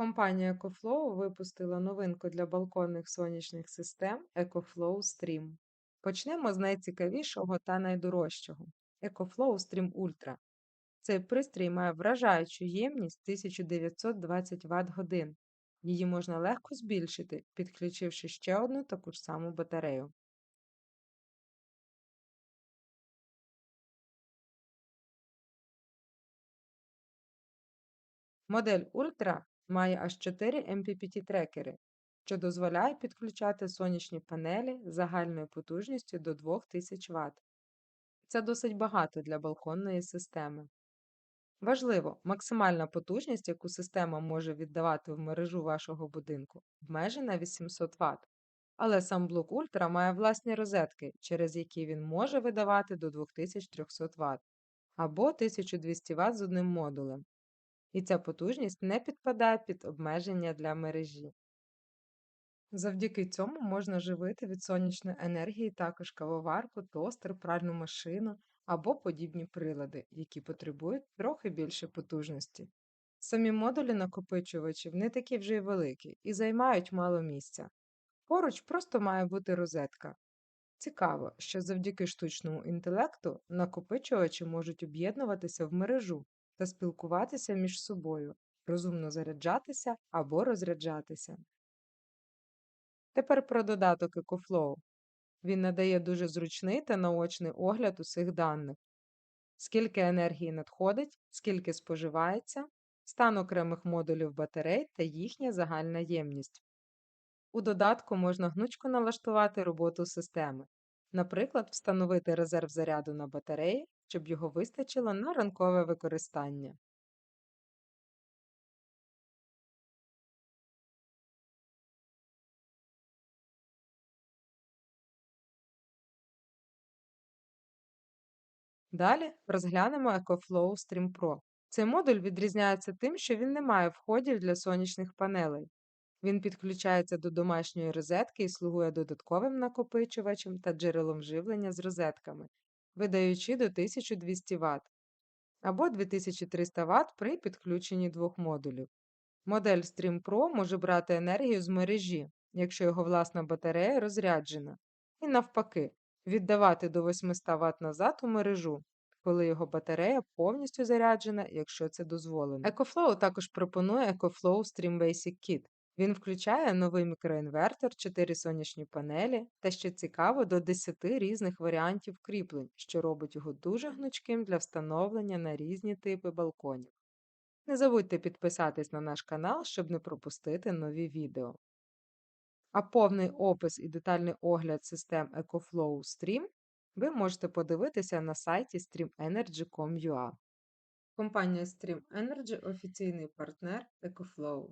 Компанія EcoFlow випустила новинку для балконних сонячних систем EcoFlow Stream. Почнемо з найцікавішого та найдорожчого EcoFlow Stream Ultra. Цей пристрій має вражаючу ємність 1920 Вт годин. Її можна легко збільшити, підключивши ще одну таку ж саму батарею. Модель Ultra має аж 4 MPPT-трекери, що дозволяє підключати сонячні панелі загальною потужністю до 2000 Вт. Це досить багато для балконної системи. Важливо, максимальна потужність, яку система може віддавати в мережу вашого будинку, обмежена 800 Вт. Але сам блок Ultra має власні розетки, через які він може видавати до 2300 Вт або 1200 Вт з одним модулем і ця потужність не підпадає під обмеження для мережі. Завдяки цьому можна живити від сонячної енергії також кавоварку, тостер, пральну машину або подібні прилади, які потребують трохи більше потужності. Самі модулі накопичувачів не такі вже й великі і займають мало місця. Поруч просто має бути розетка. Цікаво, що завдяки штучному інтелекту накопичувачі можуть об'єднуватися в мережу та спілкуватися між собою, розумно заряджатися або розряджатися. Тепер про додаток EcoFlow. Він надає дуже зручний та наочний огляд усіх даних, скільки енергії надходить, скільки споживається, стан окремих модулів батарей та їхня загальна ємність. У додатку можна гнучко налаштувати роботу системи, наприклад, встановити резерв заряду на батареї щоб його вистачило на ранкове використання. Далі розглянемо EcoFlow Stream Pro. Цей модуль відрізняється тим, що він не має входів для сонячних панелей. Він підключається до домашньої розетки і слугує додатковим накопичувачем та джерелом живлення з розетками, видаючи до 1200 Вт або 2300 Вт при підключенні двох модулів. Модель Stream Pro може брати енергію з мережі, якщо його власна батарея розряджена, і навпаки, віддавати до 800 Вт назад у мережу, коли його батарея повністю заряджена, якщо це дозволено. EcoFlow також пропонує EcoFlow Stream Basic Kit, він включає новий мікроінвертор, 4 сонячні панелі та ще цікаво до 10 різних варіантів кріплень, що робить його дуже гнучким для встановлення на різні типи балконів. Не забудьте підписатись на наш канал, щоб не пропустити нові відео. А повний опис і детальний огляд систем EcoFlow Stream ви можете подивитися на сайті streamenergy.com.ua. Компанія Stream Energy офіційний партнер EcoFlow.